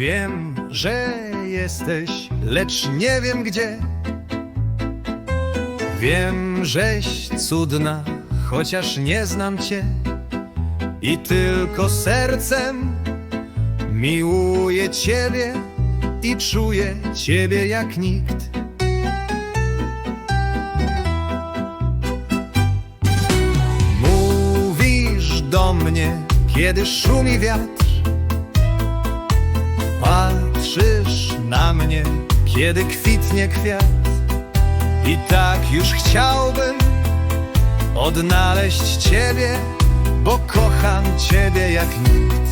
Wiem, że jesteś, lecz nie wiem gdzie. Wiem, żeś cudna, chociaż nie znam cię. I tylko sercem miłuję ciebie i czuję ciebie jak nikt. Mówisz do mnie, kiedy szumi wiatr. Patrzysz na mnie, kiedy kwitnie kwiat. I tak już chciałbym odnaleźć Ciebie, bo kocham Ciebie jak nikt.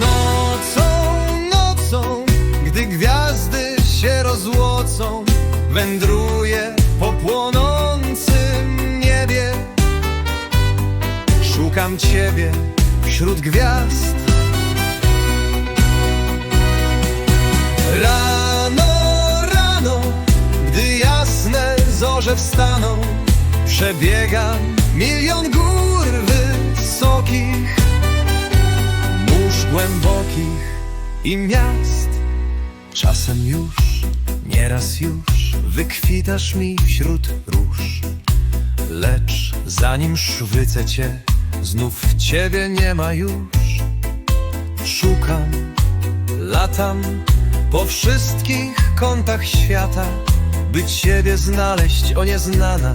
Nocą, nocą, gdy gwiazdy się rozłocą, wędruję po płonącym niebie. Szukam Ciebie wśród gwiazd. Zorze wstaną, przebiegam milion gór wysokich, mórz głębokich i miast. Czasem już, nieraz już, wykwitasz mi wśród róż. Lecz zanim szwycę cię, znów ciebie nie ma już. Szukam, latam po wszystkich kątach świata, by Ciebie znaleźć, o nieznana,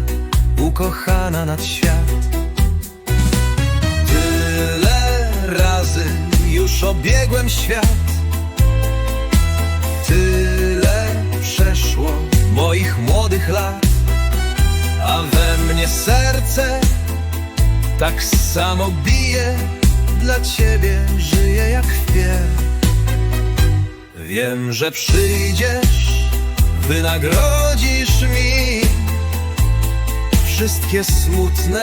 ukochana nad świat. Tyle razy już obiegłem świat, tyle przeszło moich młodych lat, a we mnie serce tak samo bije, dla Ciebie żyję jak wpierw. Wiem, że przyjdziesz, wynagrodzisz wszystkie smutne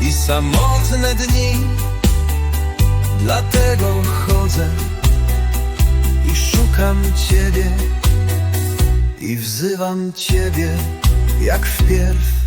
i samotne dni. Dlatego chodzę i szukam Ciebie i wzywam Ciebie jak wpierw.